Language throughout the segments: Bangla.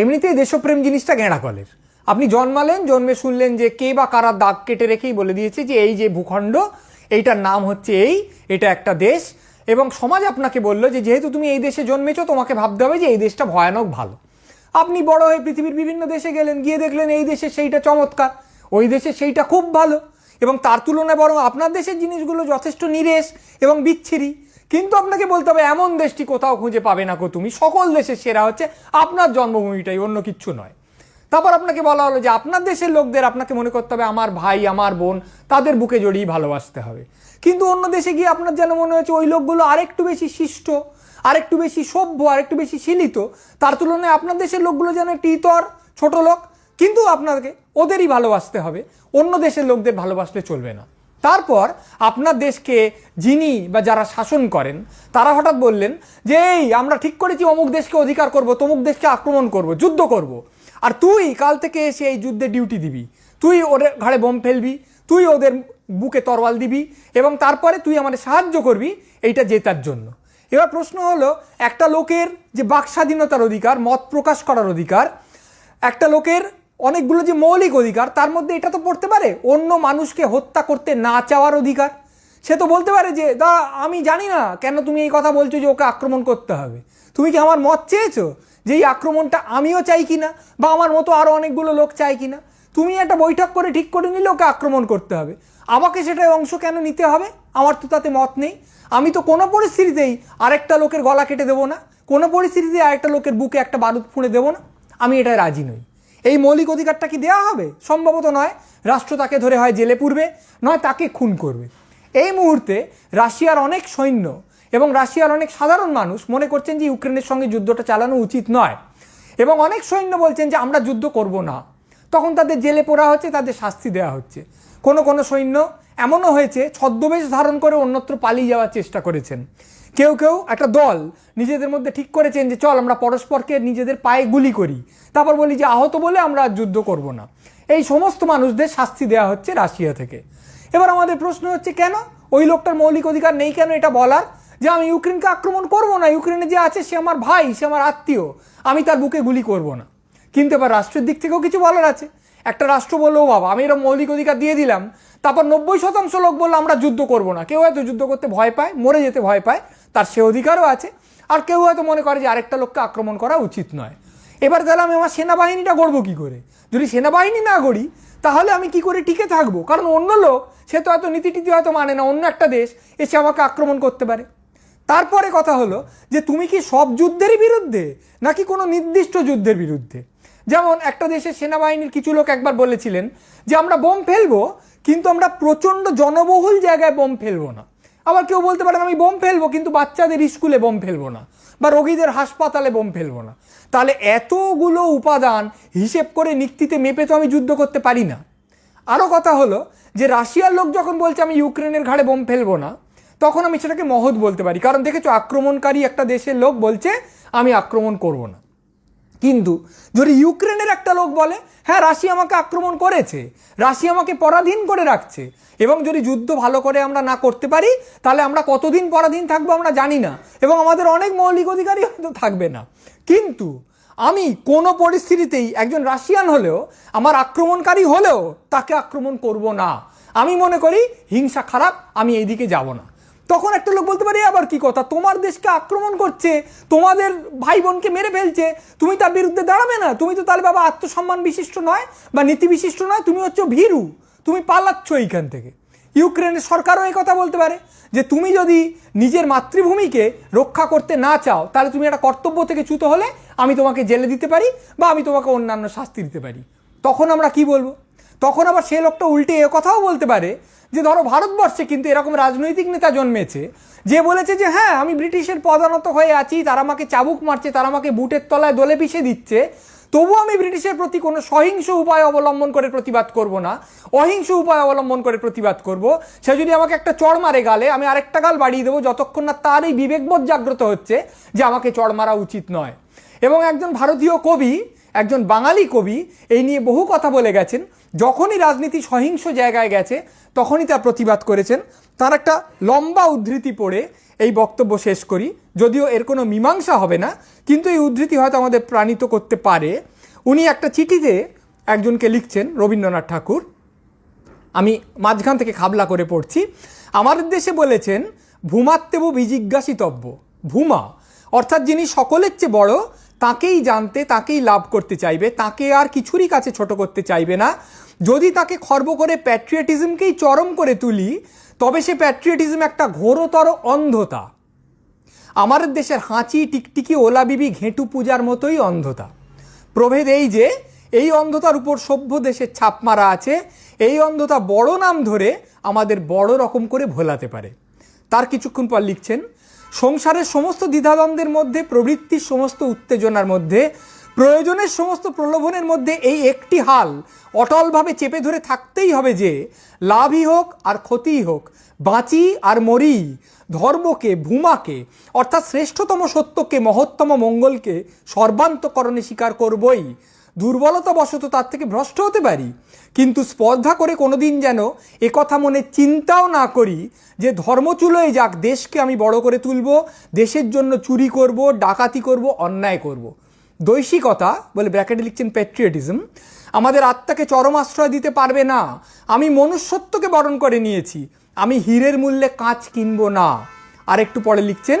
এমনিতেই দেশপ্রেম জিনিসটা গেঁড়া কলের। আপনি জন্মালেন, জন্মে শুনলেন যে কে বা কারা দাগ কেটে রেখেই বলে দিয়েছে যে এই যে ভূখণ্ড, এইটার নাম হচ্ছে এই, এটা একটা দেশ। এবং সমাজ আপনাকে বলল যে যেহেতু তুমি এই দেশে জন্মেছো, তোমাকে ভাবতে হবে যে এই দেশটা ভয়ানক ভালো। আপনি বড় হয়ে পৃথিবীর বিভিন্ন দেশে গেলেন, গিয়ে দেখলেন এই দেশে সেইটা চমৎকার, ওই দেশে সেইটা খুব ভালো। এবং তার তুলনায় বরং আপনার দেশের জিনিসগুলো যথেষ্ট নিরেশ এবং বিচ্ছিরি। কিন্তু আপনাকে বলতে হবে, এমন দেশটি কোথাও খুঁজে পাবে না কো তুমি। সকল দেশের সেরা হচ্ছে আপনার জন্মভূমিটাই, অন্য কিচ্ছু নয়। তারপর আপনাকে বলা হলো যে আপনার দেশের লোকদের আপনাকে মনে করতে হবে, আমার ভাই, আমার বোন, তাদের বুকে জড়িয়ে ভালোবাসতে হবে। কিন্তু অন্য দেশে গিয়ে আপনার যেন মনে হচ্ছে ওই লোকগুলো আরেকটু বেশি শিষ্ট, আরেকটু বেশি সভ্য, আরেকটু বেশি শিলিত, তার তুলনায় আপনার দেশের লোকগুলো যেন একটু ইতর, ছোট লোক। কিন্তু আপনাকে ওদেরই ভালোবাসতে হবে, অন্য দেশের লোকদের ভালোবাসলে চলবে না। তারপর আপনার দেশকে যিনি বা যারা শাসন করেন, তারা হঠাৎ বললেন যে, এই, আমরা ঠিক করেছি, অমুক দেশকে অধিকার করব, তমুক দেশকে আক্রমণ করব, যুদ্ধ করব। আর তুই কাল থেকে এসে এই যুদ্ধে ডিউটি দিবি। তুই ওদের ঘাড়ে বোম ফেলবি, তুই ওদের বুকে তরওয়াল দিবি এবং তারপরে তুই আমাদের সাহায্য করবি, এইটা জেতার জন্য। এবার প্রশ্ন হলো, একটা লোকের যে বাক স্বাধীনতার অধিকার, মত প্রকাশ করার অধিকার, একটা লোকের অনেকগুলো যে মৌলিক অধিকার, তার মধ্যে এটা তো পড়তে পারে, অন্য মানুষকে হত্যা করতে না চাওয়ার অধিকার। সে তো বলতে পারে যে, দা, আমি জানি না কেন তুমি এই কথা বলছো যে ওকে আক্রমণ করতে হবে। তুমি কি আমার মত চেয়েছো যে এই আক্রমণটা আমিও চাই কি না? বা আমার মতো আরও অনেকগুলো লোক চাই কি না? তুমি একটা বৈঠক করে ঠিক করে নিলে ওকে আক্রমণ করতে হবে। আমাকে সেটার অংশ কেন নিতে হবে? আমার তো তাতে মত নেই। আমি তো কোনো পরিস্থিতিতেই আরেকটা লোকের গলা কেটে দেবো না। কোনো পরিস্থিতিতে আরেকটা লোকের বুকে একটা বারুদ ফুঁড়ে দেবো না। আমি এটায় রাজি নই। এই মৌলিক অধিকারটা কি দেওয়া হবে? সম্ভবত নয়। রাষ্ট্র তাকে ধরে হয় জেলে পুরবে, নয় তাকে খুন করবে। এই মুহূর্তে রাশিয়ার অনেক সৈন্য এবং রাশিয়ার অনেক সাধারণ মানুষ মনে করছেন যে ইউক্রেনের সঙ্গে যুদ্ধটা চালানো উচিত নয়। এবং অনেক সৈন্য বলছেন যে আমরা যুদ্ধ করব না। তখন তাদের জেলে পোড়া হচ্ছে, তাদের শাস্তি দেওয়া হচ্ছে। কোনো কোনো সৈন্য এমনও হয়েছে, ছদ্মবেশ ধারণ করে অন্যত্র পালিয়ে যাওয়ার চেষ্টা করেছেন। কেউ কেউ একটা দল নিজেদের মধ্যে ঠিক করেছেন যে চল আমরা পরস্পরকে নিজেদের পায়ে গুলি করি। তারপর বলি যে আহত বলে আমরা যুদ্ধ করব না। এই সমস্ত মানুষদের শাস্তি দেওয়া হচ্ছে রাশিয়া থেকে। এবার আমাদের প্রশ্ন হচ্ছে কেন? ওই লোকটার মৌলিক অধিকার নেই কেন এটা বলার? যে আমি ইউক্রেনকে আক্রমণ করব না? ইউক্রেনে যে আছে সে আমার ভাই, সে আমার আত্মীয়। আমি তার বুকে গুলি করব না। কিন্তু এবার রাষ্ট্রের দিক থেকেও কিছু বলার আছে। একটা রাষ্ট্র বলল, "ও বাবা, আমি এরকম মৌলিক অধিকার দিয়ে দিলাম। তারপর নব্বই শতাংশ লোক বলল, আমরা যুদ্ধ করব না। কেউ হয়তো যুদ্ধ করতে ভয় পায়, মরে যেতে ভয় পায়। তার সে অধিকারও আছে। আর কেউ হয়তো মনে করে যে আরেকটা লোককে আক্রমণ করা উচিত নয়। এবার তাহলে আমি আমার সেনাবাহিনীটা গড়বো কী করে? যদি সেনাবাহিনী না গড়ি, তাহলে আমি কি করে টিকে থাকব? কারণ অন্য লোক, সে তো হয়তো নীতি টিতি হয়তো মানে না, অন্য একটা দেশ এসে আমাকে আক্রমণ করতে পারে। তারপরে কথা হলো যে, তুমি কি সব যুদ্ধেরই বিরুদ্ধে নাকি কোনো নির্দিষ্ট যুদ্ধের বিরুদ্ধে? যেমন একটা দেশের সেনাবাহিনীর কিছু লোক একবার বলেছিলেন যে, আমরা বোম ফেলব, কিন্তু আমরা প্রচণ্ড জনবহুল জায়গায় বোম ফেলব না। আবার কেউ বলতে পারেন আমি বোম ফেলব, কিন্তু বাচ্চাদের স্কুলে বোম ফেলব না, বা রোগীদের হাসপাতালে বোম ফেলব না। তাহলে এতগুলো উপাদান হিসেব করে নিক্তিতে মেপে তো আমি যুদ্ধ করতে পারি না। আরও কথা হলো যে, রাশিয়ার লোক যখন বলছে আমি ইউক্রেনের ঘাড়ে বোম ফেলব না, তখন আমি সেটাকে মহৎ বলতে পারি। কারণ দেখেছ, আক্রমণকারী একটা দেশের লোক বলছে, আমি আক্রমণ করব না। কিন্তু যদি ইউক্রেনের একটা লোক বলে হ্যাঁ রাশিয়া আমাকে আক্রমণ করেছে রাশিয়া আমাকে পরাধীন করে রাখছে, এবং যদি যুদ্ধ ভালো করে আমরা না করতে পারি, তাহলে আমরা কতদিন পরাধীন থাকব আমরা জানি না, এবং আমাদের অনেক মৌলিক অধিকারই হয়তো থাকবে না। কিন্তু আমি কোনো পরিস্থিতিতেই একজন রাশিয়ান হলেও, আমার আক্রমণকারী হলেও তাকে আক্রমণ করব না। আমি মনে করি হিংসা খারাপ, আমি এইদিকে যাব না। তখন একটা লোক বলতে পারে আবার কি কথা? তোমার দেশকে আক্রমণ করছে, তোমাদের ভাই বোনকে মেরে ফেলছে, তুমি তার বিরুদ্ধে দাঁড়াবে না। তুমি তো তাহলে বাবা আত্মসম্মান বিশিষ্ট নয় বা নীতি বিশিষ্ট নয়, তুমি হচ্ছে ভীরু। তুমি পালাচ্ছ এইখান থেকে। ইউক্রেনের সরকারও এই কথা বলতে পারে যে, তুমি যদি নিজের মাতৃভূমিকে রক্ষা করতে না চাও, তাহলে তুমি একটা কর্তব্য থেকে চ্যুত হলে আমি তোমাকে জেলে দিতে পারি বা আমি তোমাকে অন্যান্য শাস্তি দিতে পারি। তখন আমরা কি বলব? তখন আবার সে লোকটা উল্টে এ কথাও বলতে পারে যে ধরো ভারতবর্ষে কিন্তু এরকম রাজনৈতিক নেতা জন্মেছে, যে বলেছে যে হ্যাঁ আমি ব্রিটিশের পদানত হয়ে আছি, তারা আমাকে চাবুক মারছে, তারা আমাকে বুটের তলায় দোলে পিষে দিচ্ছে তবু আমি ব্রিটিশের প্রতি কোনো সহিংস উপায় অবলম্বন করে প্রতিবাদ করব না, অহিংস উপায় অবলম্বন করে প্রতিবাদ করব। সে যদি আমাকে একটা চড় মারে গালে, আমি আরেকটা গাল বাড়িয়ে দেবো, যতক্ষণ না তার এই বিবেকবোধ জাগ্রত হচ্ছে যে আমাকে চড় মারা উচিত নয়। এবং একজন ভারতীয় কবি, একজন বাঙালি কবি, এই নিয়ে বহু কথা বলে গেছেন। যখনই রাজনীতি সহিংস জায়গায় গেছে, তখনই তার প্রতিবাদ করেছেন। তার একটা লম্বা উদ্ধৃতি পড়ে এই বক্তব্য শেষ করি। যদিও এর কোনো মীমাংসা হবে না, কিন্তু এই উদ্ধৃতি হয়তো আমাদের প্রাণিত করতে পারে। উনি একটা চিঠিতে একজনকে লিখছেন, রবীন্দ্রনাথ ঠাকুর। আমি মাঝখান থেকে খাবলা করে পড়ছি। আমাদের দেশে বলেছেন ভূমাত্মেব বিজিজ্ঞাসিতব্য। ভূমা, অর্থাৎ যিনি সকলের চেয়ে বড় তাকেই জানতে, তাকেই লাভ করতে চাইবে, তাকে আর কিছুরই কাছে ছোট করতে চাইবে না। যদি তাকে খর্ব করে প্যাট্রিয়টিজমকেই চরম করে তুলি, তবে সে প্যাট্রিয়টিজম একটা ঘোরতর অন্ধতা। আমাদের দেশের হাঁচি, টিকটিকি ওলা বিবি ঘেঁটু পূজার মতোই অন্ধতা। প্রভেদ এই যে, এই অন্ধতার উপর সভ্য দেশের ছাপ মারা আছে, এই অন্ধতা বড় নাম ধরে আমাদের বড় রকম করে ভোলাতে পারে। তার কিছুক্ষণ পর লিখছেন সংসারের সমস্ত দ্বিধাদ্বন্দ্বের মধ্যে, প্রবৃত্তির সমস্ত উত্তেজনার মধ্যে, প্রয়োজনের সমস্ত প্রলোভনের মধ্যে এই একটি হাল অটলভাবে চেপে ধরে থাকতেই হবে যে, লাভই হোক আর ক্ষতিই হোক, বাঁচি আর মরি, ধর্মকে, ভূমাকে, অর্থাৎ শ্রেষ্ঠতম সত্যকে, মহত্তম মঙ্গলকে সর্বান্তকরণে স্বীকার করবই। দুর্বলতা বশত তার থেকে ভ্রষ্ট হতে পারি। কিন্তু স্পর্ধা করে কোনোদিন যেন একথা মনে চিন্তাও না করি যে ধর্মচুলোয় যাক, দেশকে আমি বড় করে তুলব, দেশের জন্য চুরি করব, ডাকাতি করব, অন্যায় করব। দৈশিকতা, বলে ব্র্যাকেটে লিখছেন প্যাট্রিয়টিজম আমাদের আত্মাকে চরম আশ্রয় দিতে পারবে না। আমি মনুষ্যত্বকে বরণ করে নিয়েছি। আমি হীরের মূল্যে কাঁচ কিনবো না। আর একটু পরে লিখছেন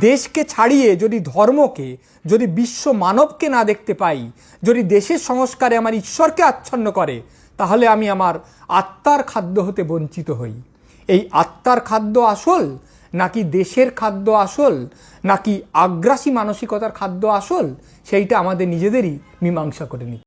দেশকে ছাড়িয়ে যদি ধর্মকে, যদি বিশ্ব মানবকে না দেখতে পাই, যদি দেশের সংস্কারে আমার ঈশ্বরকে আচ্ছন্ন করে, তাহলে আমি আমার আত্মার খাদ্য হতে বঞ্চিত হই। এই আত্মার খাদ্য আসল নাকি দেশের খাদ্য আসল, নাকি আগ্রাসী মানসিকতার খাদ্য আসল, সেইটা আমাদের নিজেদেরই মীমাংসা করে নিতে